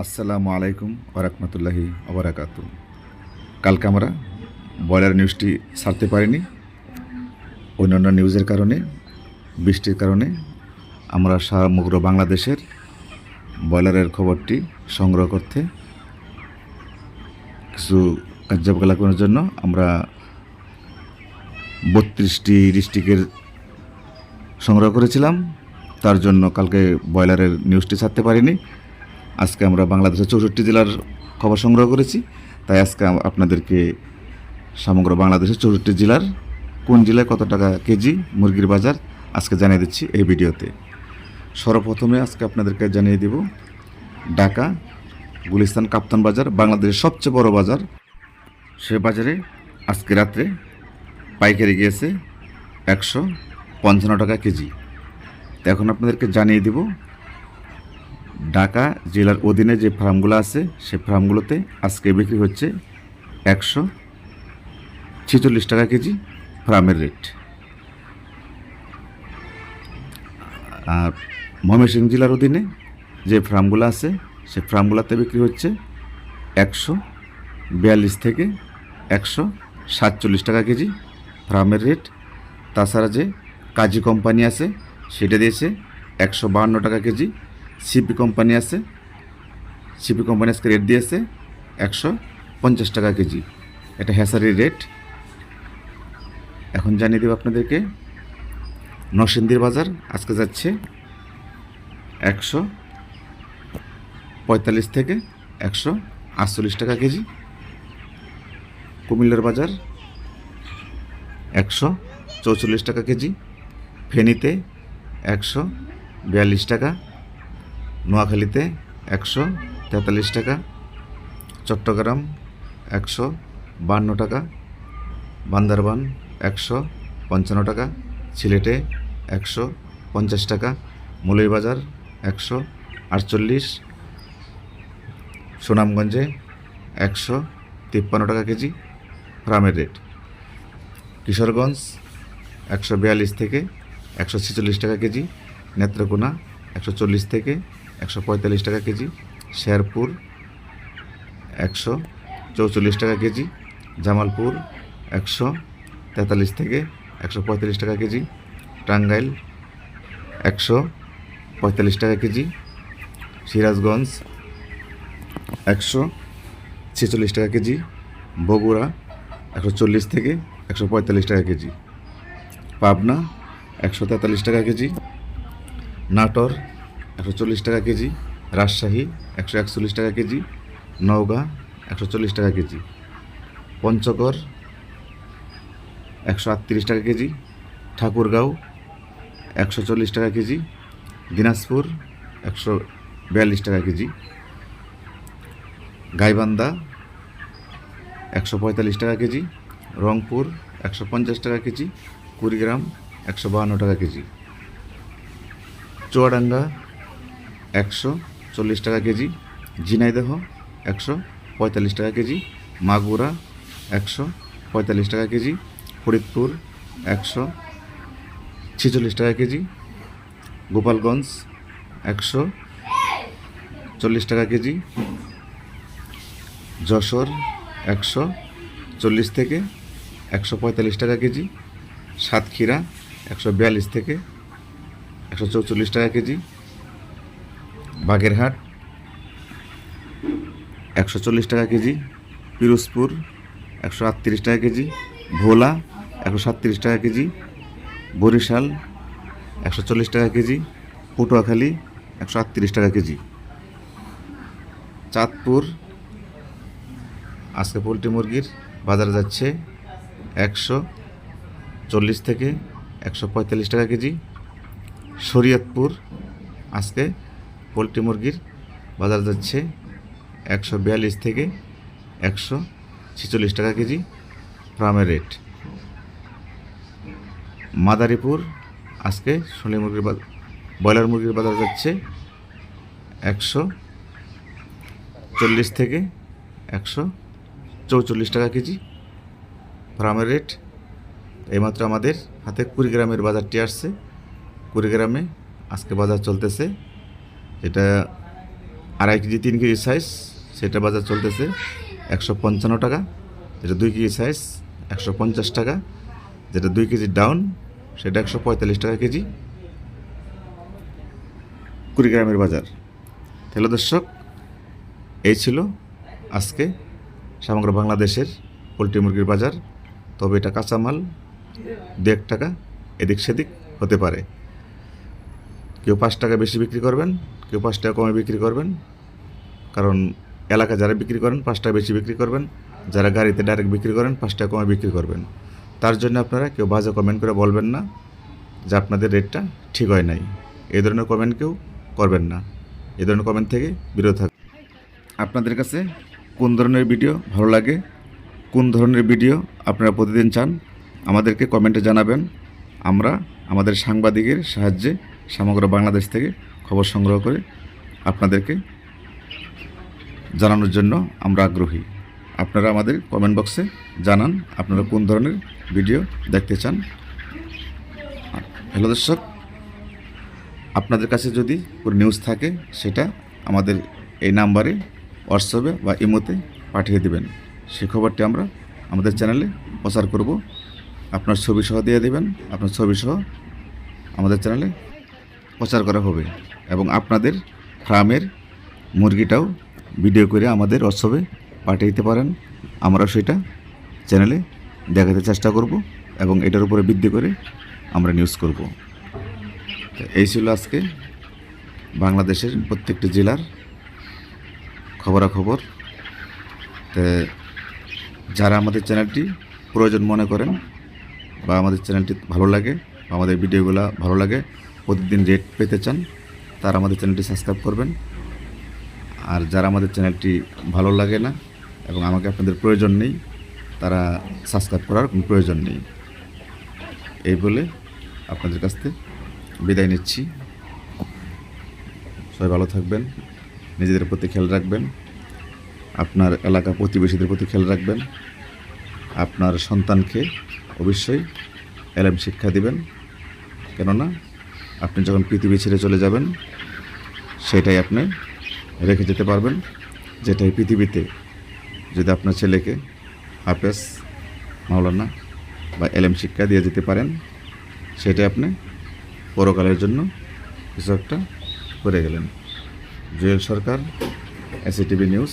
আসসালামু আলাইকুম ওরহমতুল্লাহি ওবরাকাত কালকে আমরা ব্রয়লার নিউজটি ছাড়তে পারিনি। অন্যান্য নিউজের কারণে, বৃষ্টির কারণে আমরা সমগ্র বাংলাদেশের ব্রয়লারের খবরটি সংগ্রহ করতে কিছু কার্যকলাপের জন্য আমরা বত্রিশটি ডিস্ট্রিক্টের সংগ্রহ করেছিলাম। তার জন্য কালকে ব্রয়লারের নিউজটি ছাড়তে পারিনি। আজকে আমরা বাংলাদেশের চৌষট্টি জেলার খবর সংগ্রহ করেছি। তাই আজকে আপনাদেরকে সমগ্র বাংলাদেশের চৌষট্টি জেলার কোন জেলায় কত টাকা কেজি মুরগির বাজার আজকে জানিয়ে দিচ্ছি এই ভিডিওতে। সর্বপ্রথমে আজকে আপনাদেরকে জানিয়ে দেব, ঢাকা, গুলিস্তান, কাপ্তান বাজার, বাংলাদেশের সবচেয়ে বড় বাজার। সে বাজারে আজকে রাত্রে পাইকারি গিয়েছে একশো পঞ্চান্ন টাকা কেজি। এখন আপনাদেরকে জানিয়ে দেব ঢাকা জেলার অধীনে যে ফার্মগুলো আছে, সে ফার্মগুলোতে আজকে বিক্রি হচ্ছে একশো ছেচল্লিশ টাকা কেজি ফার্মের রেট। আর ময়মনসিংহ জেলার অধীনে যে ফার্মগুলো আছে, সে ফার্মগুলোতে বিক্রি হচ্ছে একশো বিয়াল্লিশ থেকে একশো সাতচল্লিশ টাকা কেজি ফার্মের রেট। তাছাড়া যে কাজী কোম্পানি আছে, সেটা দিয়েছে একশো বাহান্ন টাকা কেজি সিপি কোম্পানি আছে সিপি কোম্পানি আজকে রেট দিয়েছে একশো পঞ্চাশ টাকা কেজি। এটা হ্যাসারির রেট এখন জানিয়ে দেব আপনাদেরকে, নরসিংদীর বাজার আজকে যাচ্ছে একশো পঁয়তাল্লিশ থেকে একশো আটচল্লিশ টাকা কেজি। কুমিল্লার বাজার একশো চৌচল্লিশ টাকা কেজি। ফেনীতে একশো বিয়াল্লিশ টাকা। নোয়াখালীতে একশো তেতাল্লিশ টাকা, চট্টগ্রাম একশো বান্ন টাকা, বান্দরবান একশো পঞ্চান্ন টাকা, সিলেটে একশো পঞ্চাশ টাকা, মৌলভীবাজার একশো আটচল্লিশ, সুনামগঞ্জে একশো তিপ্পান্ন টাকা কেজি ফ্রামের রেট। কিশোরগঞ্জ একশো বিয়াল্লিশ থেকে একশো ছেচল্লিশ টাকা কেজি, নেত্রকোনা একশো চল্লিশ থেকে একশো পঁয়তাল্লিশ টাকা কেজি, শেরপুর একশো চৌচল্লিশ টাকা কেজি, জামালপুর একশো তেতাল্লিশ থেকে একশো পঁয়তাল্লিশ টাকা কেজি, টাঙ্গাইল একশো পঁয়তাল্লিশ টাকা কেজি, সিরাজগঞ্জ একশো ছেচল্লিশ টাকা কেজি, বগুড়া একশো চল্লিশ থেকে একশো পঁয়তাল্লিশ টাকা কেজি, পাবনা একশো তেতাল্লিশ টাকা কেজি, নাটোর একশো চল্লিশ টাকা কেজি, রাজশাহী একশো একচল্লিশ টাকা কেজি, নওগাঁ একশো চল্লিশ টাকা কেজি, পঞ্চগড় একশো আটত্রিশ টাকা কেজি, ঠাকুরগাঁও একশো চল্লিশ টাকা কেজি, দিনাজপুর একশো বিয়াল্লিশ টাকা কেজি, গাইবান্ধা একশো পঁয়তাল্লিশ টাকা কেজি, রংপুর একশো পঞ্চাশ টাকা কেজি, কুড়িগ্রাম একশো বাহান্ন টাকা কেজি। চুয়াডাঙ্গা একশো চল্লিশ টাকা কেজি ঝিনাইদহ একশো পঁয়তাল্লিশ টাকা কেজি মাগুরা একশো পঁয়তাল্লিশ টাকা কেজি ফরিদপুর একশো ছেচল্লিশ টাকা কেজি গোপালগঞ্জ একশো চল্লিশ টাকা কেজি যশোর একশো চল্লিশ থেকে একশো পঁয়তাল্লিশ টাকা কেজি সাতক্ষীরা একশো বিয়াল্লিশ থেকে একশো চৌচল্লিশ টাকা কেজি বাগেরহাট, একশো চল্লিশ টাকা কেজি, পিরোজপুর, একশো আটত্রিশ টাকা কেজি, ভোলা, একশো সাতত্রিশ টাকা কেজি, বরিশাল, একশো চল্লিশ টাকা কেজি, পটুয়াখালী, একশো আটত্রিশ টাকা কেজি। চাঁদপুর, আজকে পোলট্রি মুরগির বাজারে যাচ্ছে একশো চল্লিশ থেকে একশো পঁয়তাল্লিশ টাকা কেজি। শরীয়তপুর, আজকে পোলট্রি মুরগির বাজার যাচ্ছে একশো বিয়াল্লিশ থেকে একশো ছেচল্লিশ টাকা কেজি ফার্মের রেট। মাদারীপুর আজকে সোনালী মুরগির ব্রয়লার মুরগির বাজার যাচ্ছে একশো চল্লিশ থেকে একশো চৌচল্লিশ টাকা কেজি ফার্মের রেট। এইমাত্র আমাদের হাতে কুড়িগ্রামের বাজারটি আসছে। কুড়িগ্রামে আজকে বাজার চলতেছে এটা আড়াই কেজি, তিন কেজি সাইজ সেটা বাজার চলতেছে একশো পঞ্চান্ন টাকা। যেটা দুই কেজি সাইজ একশো পঞ্চাশ টাকা। যেটা দুই কেজি ডাউন সেটা একশো পঁয়তাল্লিশ টাকা কেজি। কুড়িগ্রামের বাজার। তাহলে দর্শক, এই ছিল আজকে সমগ্র বাংলাদেশের পোলট্রি মুরগির বাজার। তবে এটা কাঁচামাল, দু এক টাকা, এদিক সেদিক হতে পারে। কেউ পাঁচ টাকা বেশি বিক্রি করবেন কেউ পাঁচ টাকা কমে বিক্রি করবেন। কারণ এলাকা যারা বিক্রি করেন, পাঁচ টাকা বেশি বিক্রি করবেন। যারা গাড়িতে ডাইরেক্ট বিক্রি করেন, পাঁচ টাকা কমে বিক্রি করবেন। তার জন্য আপনারা কেউ বাজে কমেন্ট করে বলবেন না যে আপনাদের রেটটা ঠিক হয় নাই। এই ধরনের কমেন্ট কেউ করবেন না। এই ধরনের কমেন্ট থেকে বিরত থাকবেন আপনাদের কাছে কোন ধরনের ভিডিও ভালো লাগে, কোন ধরনের ভিডিও আপনারা প্রতিদিন চান, আমাদেরকে কমেন্টে জানাবেন। আমরা আমাদের সাংবাদিকের সাহায্যে সমগ্র বাংলাদেশ থেকে খবর সংগ্রহ করে আপনাদেরকে জানানোর জন্য আমরা আগ্রহী। আপনারা আমাদের কমেন্ট বক্সে জানান আপনারা কোন ধরনের ভিডিও দেখতে চান। হ্যালো দর্শক, আপনাদের কাছে যদি কোনো নিউজ থাকে, সেটা আমাদের এই নাম্বারে হোয়াটসঅ্যাপে বা ইমোতে পাঠিয়ে দেবেন। সেই খবরটি আমরা আমাদের চ্যানেলে প্রচার করব। আপনার ছবি সহ দিয়ে দেবেন, আপনার ছবি সহ আমাদের চ্যানেলে প্রচার করা হবে। এবং আপনাদের ফার্মের মুরগিটাও ভিডিও করে আমাদের হোয়াটসঅ্যাপে পাঠিয়ে পারেন। আমরা সেটা চ্যানেলে দেখাতে চেষ্টা করব এবং এটার উপরে বৃদ্ধি করে আমরা নিউজ করব। এই ছিল আজকে বাংলাদেশের প্রত্যেকটি জেলার খবরাখবর। যারা আমাদের চ্যানেলটি প্রয়োজন মনে করেন বা আমাদের চ্যানেলটি ভালো লাগে আমাদের ভিডিওগুলো ভালো লাগে, প্রতিদিন রেট পেতে চান তারা আমাদের চ্যানেলটি সাবস্ক্রাইব করবেন। আর যারা আমাদের চ্যানেলটি ভালো লাগে না এবং আমাকে আপনাদের প্রয়োজন নেই, তারা সাবস্ক্রাইব করার কোনো প্রয়োজন নেই। এই বলে আপনাদের কাছ থেকে বিদায় নিচ্ছি। সবাই ভালো থাকবেন, নিজেদের প্রতি খেয়াল রাখবেন, আপনার এলাকা প্রতিবেশীদের প্রতি খেয়াল রাখবেন, আপনার সন্তানকে অবশ্যই এলএম শিক্ষা দিবেন। কেননা আপনি যখন পৃথিবী ছেড়ে চলে যাবেন, সেটাই আপনি রেখে যেতে পারবেন, যেটাই পৃথিবীতে যদি আপনার ছেলেকে হাফেজ মাওলানা বা এলএম শিক্ষা দিয়ে যেতে পারেন, সেটাই আপনি পরকালের জন্য কিছু একটা করে গেলেন। Jewel Sarkar, ACTV news.